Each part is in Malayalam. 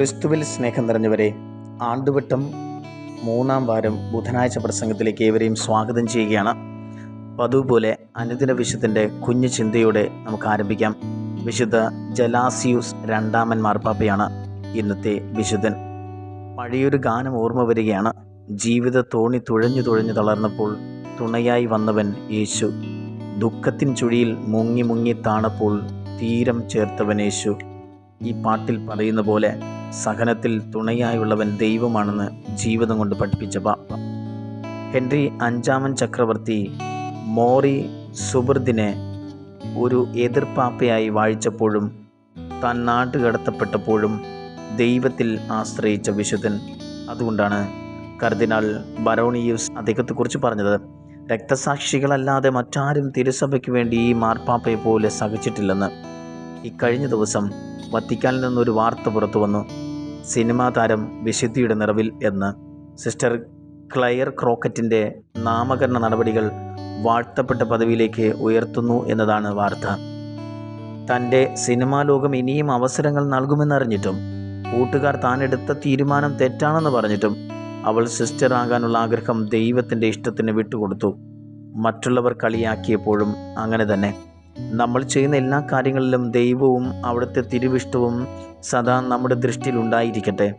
ക്രിസ്തുവിൽ സ്നേഹം നിറഞ്ഞവരെ ആണ്ടുവട്ടം മൂന്നാം വാരം ബുധനാഴ്ച പ്രസംഗത്തിലേക്ക് ഏവരെയും സ്വാഗതം ചെയ്യുകയാണ്. പതിവ് പോലെ അനുദിന വിശുദ്ധന്റെ കുഞ്ഞു ചിന്തയോടെ നമുക്ക് ആരംഭിക്കാം. വിശുദ്ധ ജലാസിയൂസ് രണ്ടാമൻ മാർപ്പാപ്പയാണ് ഇന്നത്തെ വിശുദ്ധൻ. പഴയൊരു ഗാനം ഓർമ്മ വരികയാണ്. ജീവിത തോണി തുഴഞ്ഞു തുഴഞ്ഞു തളർന്നപ്പോൾ തുണയായി വന്നവൻ യേശു. ദുഃഖത്തിൻ ചുഴിയിൽ മുങ്ങി മുങ്ങി താണപ്പോൾ തീരം ചേർത്തവൻ യേശു. ഈ പാട്ടിൽ പറയുന്ന പോലെ സഹനത്തിൽ തുണയായുള്ളവൻ ദൈവമാണെന്ന് ജീവിതം കൊണ്ട് പഠിപ്പിച്ച പാപ്പ ഹെൻറി അഞ്ചാമൻ ചക്രവർത്തി മോറി സുബർദിനെ ഒരു എതിർപ്പാപ്പയായി വാഴിച്ചപ്പോഴും താൻ നാട്ടുകടത്തപ്പെട്ടപ്പോഴും ദൈവത്തിൽ ആശ്രയിച്ച വിശുദ്ധൻ. അതുകൊണ്ടാണ് കർദിനാൾ ബറോണിയൂസ് അദ്ദേഹത്തെക്കുറിച്ച് പറഞ്ഞത്. രക്തസാക്ഷികളല്ലാതെ മറ്റാരും തിരുസഭയ്ക്ക് വേണ്ടി ഈ മാർപ്പാപ്പയെ പോലെ സഹിച്ചിട്ടില്ലെന്ന്. ഇക്കഴിഞ്ഞ ദിവസം വത്തിക്കാനിൽ നിന്നൊരു വാർത്ത പുറത്തു വന്നു സിനിമാ താരം വിശുദ്ധിയുടെ നിറവിൽ എന്ന്. സിസ്റ്റർ ക്ലയർ ക്രോക്കറ്റിന്റെ നാമകരണ നടപടികൾ വാഴ്ത്തപ്പെട്ട പദവിയിലേക്ക് ഉയർത്തുന്നു എന്നതാണ് വാർത്ത. തന്റെ സിനിമാ ലോകം ഇനിയും അവസരങ്ങൾ നൽകുമെന്നറിഞ്ഞിട്ടും കൂട്ടുകാർ താൻ എടുത്ത തീരുമാനം തെറ്റാണെന്ന് പറഞ്ഞിട്ടും അവൾ സിസ്റ്റർ ആകാനുള്ള ആഗ്രഹം ദൈവത്തിന്റെ ഇഷ്ടത്തിന് വിട്ടുകൊടുത്തു. മറ്റുള്ളവർ കളിയാക്കിയപ്പോഴും അങ്ങനെ തന്നെ. നമ്മൾ ചെയ്യുന്ന എല്ലാ കാര്യങ്ങളിലും ദൈവവും അവിടുത്തെ തിരുവിഷ്ടവും സദാ നമ്മുടെ ദൃഷ്ടിയിൽ ഉണ്ടായിരിക്കട്ടെ.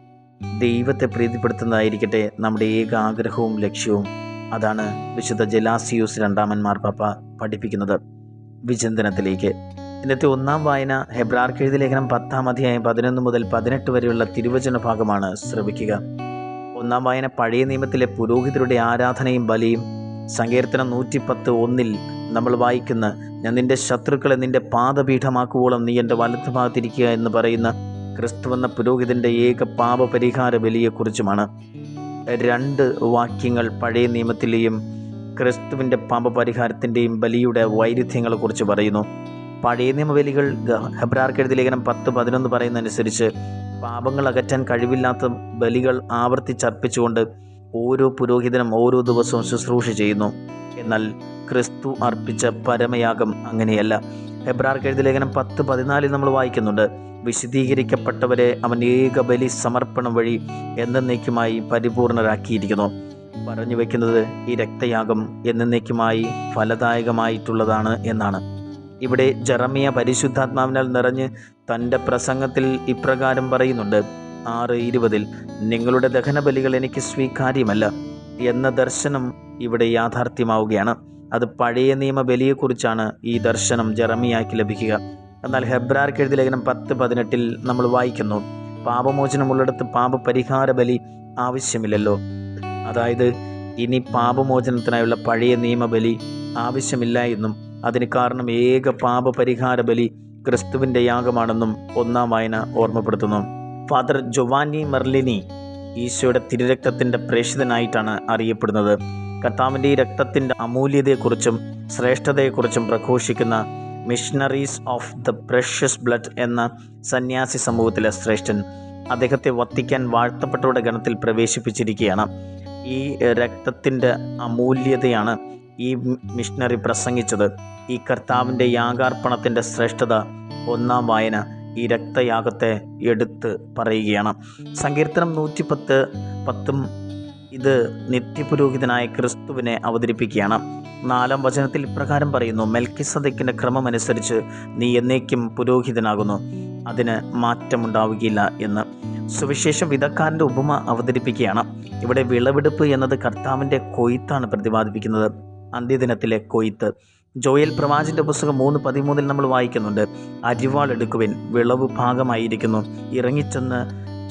ദൈവത്തെ പ്രീതിപ്പെടുത്തുന്നതായിരിക്കട്ടെ നമ്മുടെ ഏക ആഗ്രഹവും ലക്ഷ്യവും. അതാണ് വിശുദ്ധ ജലാസിയൂസ് രണ്ടാമൻ മാർപ്പാപ്പ പഠിപ്പിക്കുന്നത് വിചിന്തനത്തിലേക്ക്. ഇന്നത്തെ ഒന്നാം വായന ഹെബ്രാർക്കെഴുതി ലേഖനം പത്താം അധ്യായം പതിനൊന്ന് മുതൽ പതിനെട്ട് വരെയുള്ള തിരുവചന ഭാഗമാണ് ശ്രവിക്കുക. ഒന്നാം വായന പഴയ നിയമത്തിലെ പുരോഹിതരുടെ ആരാധനയും ബലിയും സങ്കീർത്തനം നൂറ്റിപ്പത്ത് ഒന്നിൽ നമ്മൾ വായിക്കുന്ന ഞാൻ നിന്റെ ശത്രുക്കളെ നിന്റെ പാദപീഠമാക്കുവോളം നീ എന്റെ വലത്ത് ഭാഗത്തിരിക്കുക എന്ന് പറയുന്ന ക്രിസ്തുവെന്ന പുരോഹിതന്റെ ഏക പാപപരിഹാര ബലിയെക്കുറിച്ചുമാണ്. രണ്ട് വാക്യങ്ങൾ പഴയ നിയമത്തിലെയും ക്രിസ്തുവിന്റെ പാപപരിഹാരത്തിന്റെയും ബലിയുടെ വൈരുദ്ധ്യങ്ങളെക്കുറിച്ച് പറയുന്നു. പഴയ നിയമബലികൾ ഹെബ്രാർക്കെഴുതി ലേഖനം പത്ത് പതിനൊന്ന് പറയുന്നതനുസരിച്ച് പാപങ്ങൾ അകറ്റാൻ കഴിവില്ലാത്ത ബലികൾ ആവർത്തിച്ചർപ്പിച്ചുകൊണ്ട് ഓരോ പുരോഹിതനും ഓരോ ദിവസവും ശുശ്രൂഷ ചെയ്യുന്നു. എന്നാൽ ക്രിസ്തു അർപ്പിച്ച പരമയാഗം അങ്ങനെയല്ല. ഹെബ്രാർക്കെഴുതി ലേഖനം പത്ത് പതിനാലിൽ നമ്മൾ വായിക്കുന്നുണ്ട്. വിശദീകരിക്കപ്പെട്ടവരെ അവൻ ഏക ബലി സമർപ്പണം വഴി എന്നേക്കുമായി പരിപൂർണരാക്കിയിരിക്കുന്നു. പറഞ്ഞു വയ്ക്കുന്നത് ഈ രക്തയാഗം എന്നേക്കുമായി ഫലദായകമായിട്ടുള്ളതാണ് എന്നാണ്. ഇവിടെ ജറമിയ പരിശുദ്ധാത്മാവിനാൽ നിറഞ്ഞ് തന്റെ പ്രസംഗത്തിൽ ഇപ്രകാരം പറയുന്നുണ്ട്. ആറ് ഇരുപതിൽ നിങ്ങളുടെ ദഹനബലികൾ എനിക്ക് സ്വീകാര്യമല്ല. എന്ന ദർശനം ഇവിടെ യാഥാർത്ഥ്യമാവുകയാണ്. അത് പഴയ നിയമ ബലിയെക്കുറിച്ചാണ് ഈ ദർശനം ജെറമിയാക്കി ലഭിക്കുക. എന്നാൽ ഹെബ്രാർക്ക് എഴുതി ലേഖനം പത്ത് പതിനെട്ടിൽ നമ്മൾ വായിക്കുന്നു പാപമോചനമുള്ളിടത്ത് പാപപരിഹാര ബലി ആവശ്യമില്ലല്ലോ. അതായത് ഇനി പാപമോചനത്തിനായുള്ള പഴയ നിയമ ബലി ആവശ്യമില്ല എന്നും അതിന് കാരണം ഏക പാപപരിഹാര ബലി ക്രിസ്തുവിന്റെ യാഗമാണെന്നും ഒന്നാം വായന ഓർമ്മപ്പെടുത്തുന്നു. ഫാദർ ജൊവാനി മെർലിനി ഈശോയുടെ തിരുരക്തത്തിന്റെ പ്രേഷിതനായിട്ടാണ് അറിയപ്പെടുന്നത്. കർത്താവിന്റെ ഈ രക്തത്തിന്റെ അമൂല്യതയെക്കുറിച്ചും ശ്രേഷ്ഠതയെക്കുറിച്ചും പ്രഘോഷിക്കുന്ന missionaries of the precious blood എന്ന സന്യാസി സമൂഹത്തിലെ ശ്രേഷ്ഠൻ അദ്ദേഹത്തെ വത്തിക്കാൻ വാഴ്ത്തപ്പെട്ടവരുടെ ഗണത്തിൽ പ്രവേശിപ്പിച്ചിരിക്കുകയാണ്. ഈ രക്തത്തിന്റെ അമൂല്യതയാണ് ഈ മിഷണറി പ്രസംഗിച്ചത്. ഈ കർത്താവിന്റെ യാഗാർപ്പണത്തിന്റെ ശ്രേഷ്ഠത ഒന്നാം വായന ഈ രക്തയാഗത്തെ എടുത്ത് പറയുകയാണ്. സങ്കീർത്തനം നൂറ്റിപ്പത്ത് പത്തും ഇത് നിത്യപുരോഹിതനായ ക്രിസ്തുവിനെ അവതരിപ്പിക്കുകയാണ്. നാലാം വചനത്തിൽ ഇപ്രകാരം പറയുന്നു മെൽക്കിസദക്കിന്റെ ക്രമമനുസരിച്ച് നീ എന്നേക്കും പുരോഹിതനാകുന്നു. അതിന് മാറ്റമുണ്ടാവുകയില്ല എന്ന്. സുവിശേഷം വിധക്കാരന്റെ ഉപമ അവതരിപ്പിക്കുകയാണ്. ഇവിടെ വിളവെടുപ്പ് എന്നത് കർത്താവിന്റെ കൊയ്ത്താണ് പ്രതിപാദിപ്പിക്കുന്നത്. അന്ത്യദിനത്തിലെ കൊയ്ത്ത്. ജോയൽ പ്രവാചിന്റെ പുസ്തകം മൂന്ന് പതിമൂന്നിൽ നമ്മൾ വായിക്കുന്നുണ്ട്. അരിവാൾ എടുക്കുവിൻ വിളവ് ഭാഗമായിരിക്കുന്നു. ഇറങ്ങിച്ചെന്ന്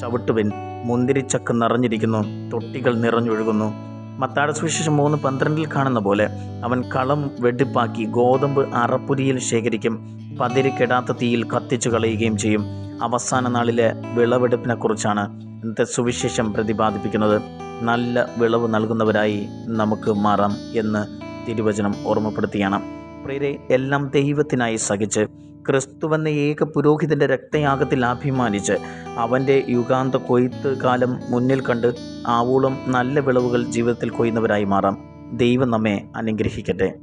ചവിട്ടുവിൻ മുന്തിരിച്ചക്ക് നിറഞ്ഞിരിക്കുന്നു തൊട്ടികൾ നിറഞ്ഞൊഴുകുന്നു. മത്താട സുവിശേഷം മൂന്ന് പന്ത്രണ്ടിൽ കാണുന്ന പോലെ അവൻ കളം വെടിപ്പാക്കി ഗോതമ്പ് അറപ്പുരിയിൽ ശേഖരിക്കും പതിര് കെടാത്ത തീയിൽ കത്തിച്ചു കളയുകയും ചെയ്യും. അവസാന നാളിലെ വിളവെടുപ്പിനെക്കുറിച്ചാണ് ഇന്നത്തെ സുവിശേഷം പ്രതിപാദിപ്പിക്കുന്നത്. നല്ല വിളവ് നൽകുന്നവരായി നമുക്ക് മാറാം എന്ന് തിരുവചനം ഓർമ്മപ്പെടുത്തിയാണ്. പ്രിയരെ എല്ലാം ദൈവത്തിനായി സഹിച്ച് ക്രിസ്തുവെന്ന ഏക പുരോഹിതന്റെ രക്തയാഗത്തിൽ അഭിമാനിച്ച് അവന്റെ യുഗാന്ത കൊയ്ത്ത് കാലം മുന്നിൽ കണ്ട് ആവോളം നല്ല വിളവുകൾ ജീവിതത്തിൽ കൊയ്യുന്നവരായി മാറാം. ദൈവം നമ്മെ അനുഗ്രഹിക്കട്ടെ.